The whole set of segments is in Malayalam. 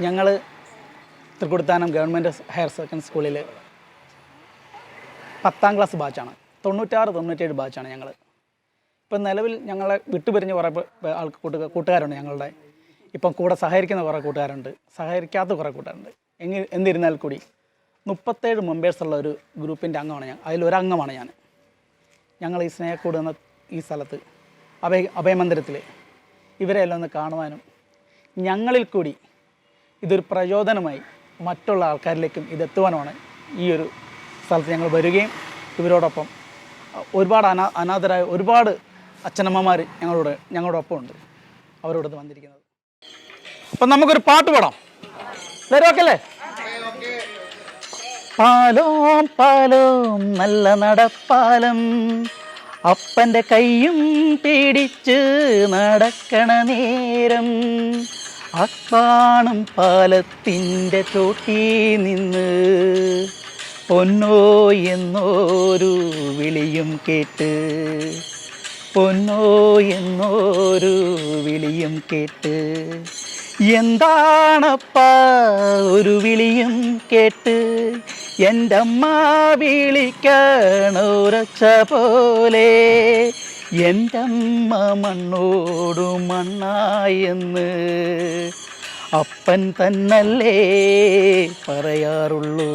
ഞങ്ങൾ തൃക്കുടുത്താനം ഗവൺമെന്റ് ഹയർ സെക്കൻഡറി സ്കൂളിൽ പത്താം ക്ലാസ് ബാച്ചാണ്. തൊണ്ണൂറ്റാറ് തൊണ്ണൂറ്റേഴ് ബാച്ചാണ് ഞങ്ങൾ ഇപ്പം നിലവിൽ ഞങ്ങളെ വിട്ടുപിരിഞ്ഞ് കുറേ ആൾക്ക് കൂട്ടുക കൂട്ടുകാരുണ്ട് ഞങ്ങളുടെ. ഇപ്പം കൂടെ സഹകരിക്കുന്ന കുറേ കൂട്ടുകാരുണ്ട്. സഹകരിക്കാത്ത കുറേ കൂട്ടുകാരുണ്ട്. എങ്കിൽ എന്നിരുന്നാൽ കൂടി മുപ്പത്തേഴ് മെമ്പേഴ്സുള്ള ഒരു ഗ്രൂപ്പിന്റെ അംഗമാണ് ഞാൻ. അതിലൊരംഗമാണ് ഞാൻ. ഞങ്ങൾ ഈ സ്നേഹക്കൂട് എന്ന ഈ സ്ഥലത്ത് അഭയ അഭയമന്ദിരത്തിൽ ഇവരെല്ലാം ഒന്ന് കാണുവാനും ഞങ്ങളിൽ കൂടി ഇതൊരു പ്രചോദനമായി മറ്റുള്ള ആൾക്കാരിലേക്കും ഇതെത്തുവാനുമാണ് ഈ ഒരു സ്ഥലത്ത് ഞങ്ങൾ വരികയും ഇവരോടൊപ്പം ഒരുപാട് അനാ അനാഥരായ ഒരുപാട് അച്ഛനമ്മമാർ ഞങ്ങളോട് ഒപ്പം ഉണ്ട് അവരോട് വന്നിരിക്കുന്നത്. അപ്പം നമുക്കൊരു പാട്ട് പാടാം. എല്ലാവരും ഓക്കെ അല്ലേ? പാലോം പാലോം നല്ല നടപ്പാലം. അപ്പന്റെ കൈയും പിടിച്ച് നടക്കണ നേരം അക്കാണും പാലത്തിന്റെ ചോട്ടി നിന്ന് പൊന്നോ എന്നോരു വിളിയും കേട്ട് പൊന്നോ എന്നോരു വിളിയും കേട്ട് എന്താണപ്പാ ഒരു വിളിയും കേട്ട് എന്റെ അമ്മ വിളിക്കണുറച്ച പോലെ എന്റെ അമ്മ മണ്ണോടു മണ്ണായെന്ന് അപ്പൻ തന്നല്ലേ പറയാറുള്ളൂ.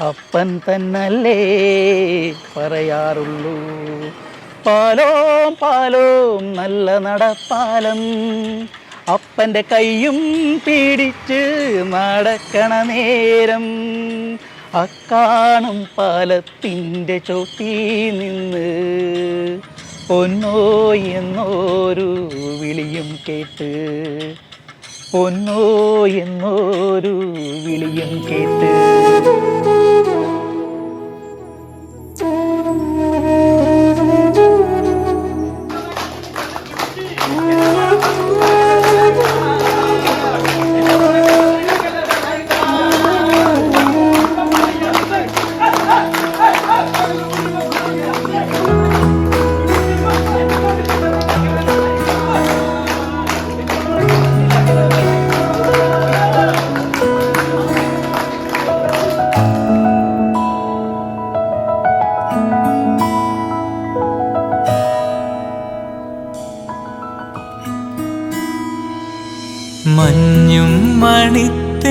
അപ്പൻ തന്നല്ലേ പറയാറുള്ളൂ. പാലോം പാലോം നല്ല നടപ്പാലം അപ്പന്റെ കൈയും പിടിച്ച് നടക്കണ നേരം അക്കാണും പാലത്തിന്റെ ചോട്ടി നിന്ന്. പൊന്നോ എന്നോരു വിളിയും കേട്ട്. പൊന്നോ എന്നോരു വിളിയും കേട്ട്.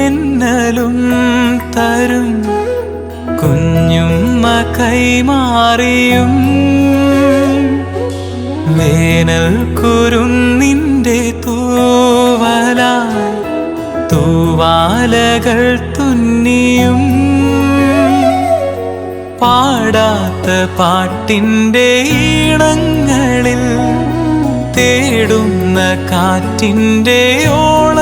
മണിത്തെന്നലും തരും. കുഞ്ഞുമ്മ കൈമാറിയും വേനൽ നിന്റെ തൂവല തൂവാലകൾ തുന്നിയും. പാടാത്ത പാട്ടിന്റെ ഈണങ്ങളിൽ തേടുന്ന കാറ്റിന്റെ ഓളങ്ങളിൽ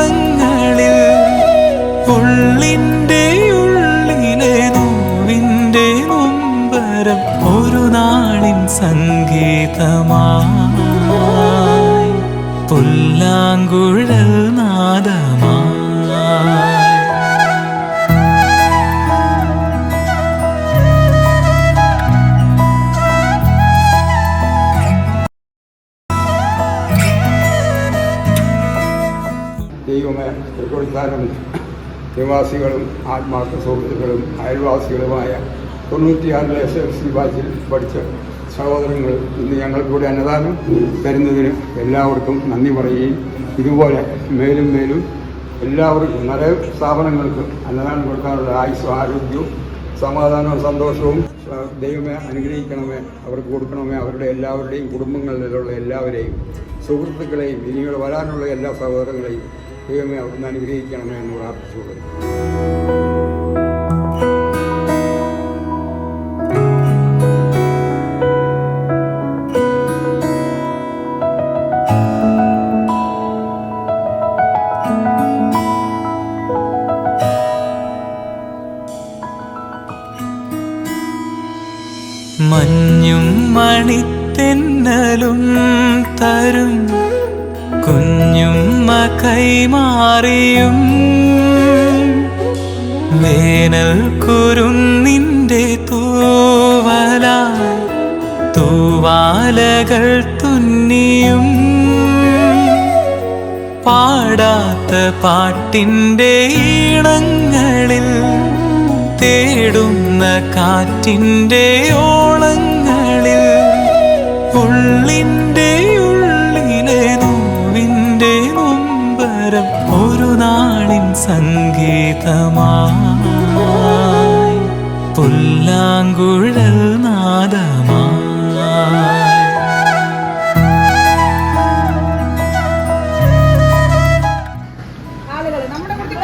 സംഗീതമായി പുല്ലാങ്കുഴൽ നാദമായി. ദൈവമേ തൃക്കൊടിത്താനും നിവാസികളും ആത്മാർത്ഥ സുഹൃത്തുക്കളും അയൽവാസികളുമായ തൊണ്ണൂറ്റിയാറിലെ എസ് എൽ സി ബാച്ചിൽ പഠിച്ച സഹോദരങ്ങൾ ഇന്ന് ഞങ്ങൾക്കിവിടെ അന്നദാനം തരുന്നതിന് എല്ലാവർക്കും നന്ദി പറയുകയും ഇതുപോലെ മേലും മേലും എല്ലാവർക്കും നല്ല സ്ഥാപനങ്ങൾക്ക് അന്നദാനം കൊടുക്കാനുള്ള ആയുസ്സും ആരോഗ്യവും സമാധാനവും സന്തോഷവും ദൈവമേ അനുഗ്രഹിക്കണമേ അവർക്ക് കൊടുക്കണമേ അവരുടെ എല്ലാവരുടെയും കുടുംബങ്ങളിലുള്ള എല്ലാവരെയും സുഹൃത്തുക്കളെയും ഇനിയുള്ള വരാനുള്ള എല്ലാ സഹോദരങ്ങളെയും ദൈവമേ അവിടുന്ന് അനുഗ്രഹിക്കണമേ എന്ന് പ്രാർത്ഥിച്ചുകൊള്ളുന്നു. മണിത്തെന്നലും തരും. കുഞ്ഞുമ്മ കൈമാറിയും വേനൽ നിന്റെ തൂവല തൂവാലകൾ തുന്നിയും. പാടാത്ത പാട്ടിന്റെ ഈണങ്ങളിൽ തേടുന്ന കാറ്റിന്റെ ഓളങ്ങളിൽ ഉള്ളിന്റെ ഉള്ളിലെ നോവിന്റെ നൊമ്പരം ഒരു നാളിൻ സംഗീതമായി. പുല്ലാങ്കുഴൽ നാദമായി. നമ്മുടെ കുട്ടികൾ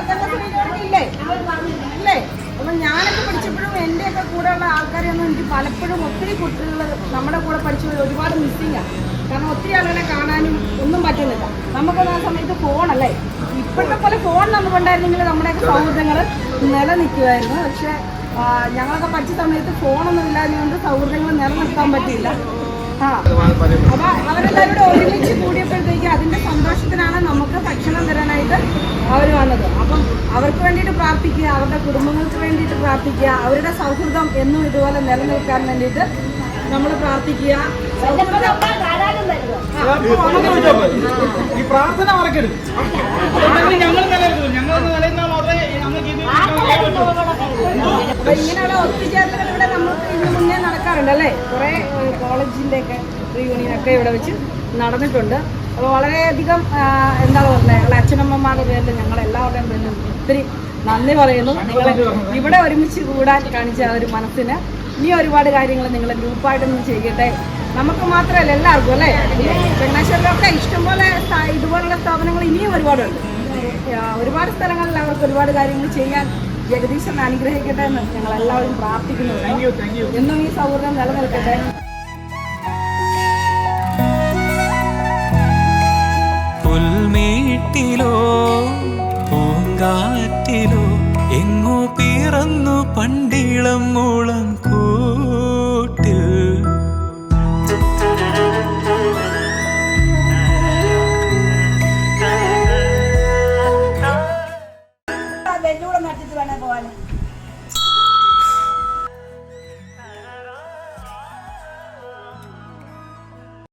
പഠിച്ചപ്പോഴും എന്റെയൊക്കെ കൂടെയുള്ള ആൾക്കാരെയൊന്നും എനിക്ക് പലപ്പോഴും ഒത്തിരി കുട്ടികൾ നമ്മുടെ കൂടെ പഠിച്ചവർ ഒരുപാട് മിസ്സിങ്ങാണ് കാരണം ഒത്തിരി ആളുകളെ കാണാനും ഒന്നും പറ്റുന്നില്ല. നമുക്കൊന്നും ആ സമയത്ത് ഫോണല്ലേ ഇപ്പോഴത്തെ പോലെ ഫോൺ നമുക്കുണ്ടായിരുന്നെങ്കിൽ നമ്മുടെയൊക്കെ സൗഹൃദങ്ങൾ നിലനിൽക്കുമായിരുന്നു. പക്ഷേ ഞങ്ങളൊക്കെ പഠിച്ച സമയത്ത് ഫോണൊന്നും ഇല്ലാഞ്ഞുകൊണ്ട് സൗഹൃദങ്ങൾ നിലനിർത്താൻ പറ്റിയില്ല. അപ്പൊ അവരെല്ലാവരും കൂടെ ഒരുമിച്ച് കൂടിയപ്പോഴത്തേക്ക് അതിന്റെ സന്തോഷത്തിനാണ് നമുക്ക് ഭക്ഷണം തരാനായിട്ട് അവർ വന്നത്. അപ്പം അവർക്ക് വേണ്ടിയിട്ട് പ്രാർത്ഥിക്കുക അവരുടെ കുടുംബങ്ങൾക്ക് വേണ്ടിയിട്ട് പ്രാർത്ഥിക്കുക അവരുടെ സൗഹൃദം എന്നും ഇതുപോലെ നിലനിൽക്കാൻ വേണ്ടിയിട്ട് നമ്മൾ പ്രാർത്ഥിക്കുക. ഈ പ്രാർത്ഥന മറക്കരുത്. ഞങ്ങൾ നിലനിൽക്കും ഞങ്ങൾ നിലനിന്നാൽ മാത്രമേ ഞങ്ങൾക്ക് ഇത് അപ്പൊ ഇങ്ങനെയുള്ള നമുക്ക് ഇതിന് മുന്നേ നടക്കാറുണ്ട് അല്ലേ കുറേ കോളേജിന്റെ ഒക്കെ റീയൂണിയൻ ഒക്കെ ഇവിടെ വെച്ച് നടന്നിട്ടുണ്ട്. അപ്പോൾ വളരെയധികം എന്താ പറയുന്നത് ഞങ്ങളുടെ അച്ഛനമ്മമാരുടെ പേരിൽ ഞങ്ങൾ എല്ലാവരുടെയും പേരിൽ ഒത്തിരി നന്ദി പറയുന്നു. നിങ്ങളെ ഇവിടെ ഒരുമിച്ച് കൂടാൻ കാണിച്ച ആ ഒരു മനസ്സിന് ഇനി ഒരുപാട് കാര്യങ്ങൾ നിങ്ങൾ ഗ്രൂപ്പായിട്ടൊന്നും ചെയ്യട്ടെ. നമുക്ക് മാത്രമല്ല എല്ലാവർക്കും അല്ലേ? ചങ്ങനാശ്ശേരിലൊക്കെ ഇഷ്ടംപോലെ ഇതുപോലുള്ള സ്ഥാപനങ്ങൾ ഇനിയും ഒരുപാടുണ്ട്. ഒരുപാട് സ്ഥലങ്ങളിൽ അവർക്ക് ഒരുപാട് കാര്യങ്ങൾ ചെയ്യാൻ ജഗദീശൻ അനുഗ്രഹിക്കട്ടെ എന്ന് ഞങ്ങൾ എല്ലാവരും പ്രാർത്ഥിക്കുന്നു. എന്നും ഈ സൗഹൃദം നിലനിൽക്കട്ടെ. പുൽമേട്ടിലോ പൂങ്കാറ്റിലോ എങ്ങോ പിറന്നു പണ്ടിളം മുള